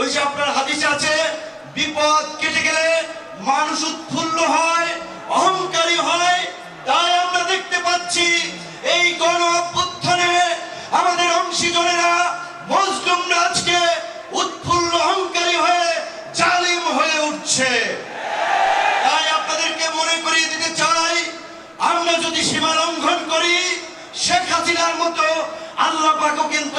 ওই যে আপনার হাদিসে আছে, বিপদ কেটে গেলে মানুষ উৎফুল্ল হয়, অহংকারী হয়। তাই আমরা দেখতে পাচ্ছি এই গণ অভ্যুত্থানে আমাদের অংশীজনেরা মজলুমরা আজকে উৎফুল্ল, অহংকারী হয়ে জালিম হয়ে উঠছে। তাই আপনাদেরকে মনে করিয়ে দিতে চাই, আমরা যদি সীমা লঙ্ঘন করি, শেখ হাসিনার মতো আল্লাহ পাকও কিন্তু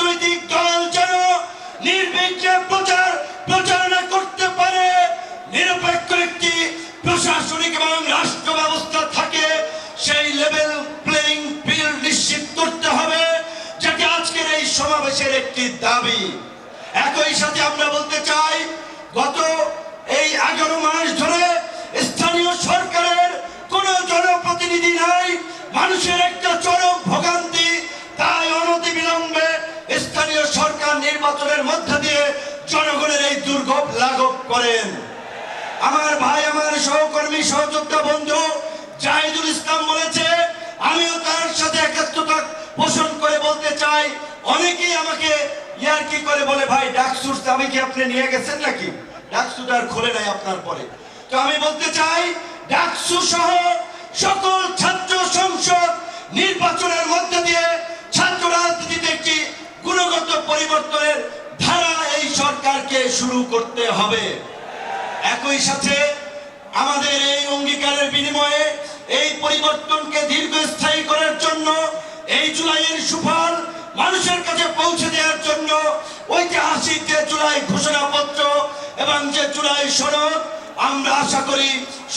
নির্বিঘ্নে প্রচার প্রচারণা করতে পারে? নিরপেক্ষ একটি প্রশাসনিক এবং রাষ্ট্র ব্যবস্থা থাকে, সেই লেভেল প্লেইং ফিল্ড নিশ্চিত করতে হবে যেটি আজকের এই সমাবেশের একটি দাবি। একই সাথে আমরা বলতে চাই, গত এই এগারো মাস ধরে জনগণের এই দুর্ভোগ লাঘব করেন। আমার ভাই, আমার সহকর্মী, সহযোদ্ধা বন্ধু জাহিদুল ইসলাম বলেছে, আমিও তার সাথে একাত্মতা পোষণ করে বলতে চাই। অনেকেই আমাকে ইয়ার কি করে বলে, ভাই ডাকসুর চাবি কি আপনি নিয়ে গেছেন নাকি? ডাকসুটা আর খোলে নাই আপনার পরে। তো আমি বলতে চাই ডাকসু সহ সকল ছাত্র সংসদ নির্বাচনের মধ্যে দিয়ে ছাত্র রাজনীতিতে একটি গুণগত পরিবর্তনের ধারা এই সরকারকে শুরু করতে হবে। একই সাথে আমাদের এই অঙ্গীকারের বিনিময়ে এই পরিবর্তনকে দীর্ঘস্থায়ী করার জন্য, এই জুলাইয়ের সুফল মানুষের কাছে পৌঁছে দেওয়ার জন্য ঐতিহাসিক যে জুলাই ঘোষণাপত্র এবং যে জুলাই সনদ, আমরা আশা করি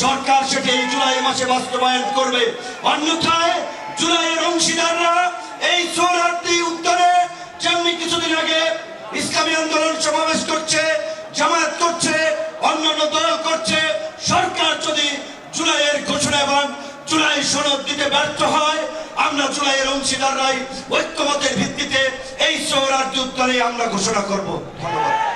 সরকার সেটি এই জুলাই মাসে বাস্তবায়ন করবে। অন্যথায় জুলাইয়ের অংশীদাররা এবং চুলাই সনদ দিতে ব্যর্থ হয়, আমরা জুলাইয়ের অংশীদাররাই ঐক্যমতের ভিত্তিতে এই শহরার্থী উত্তরে আমরা ঘোষণা করব। ধন্যবাদ।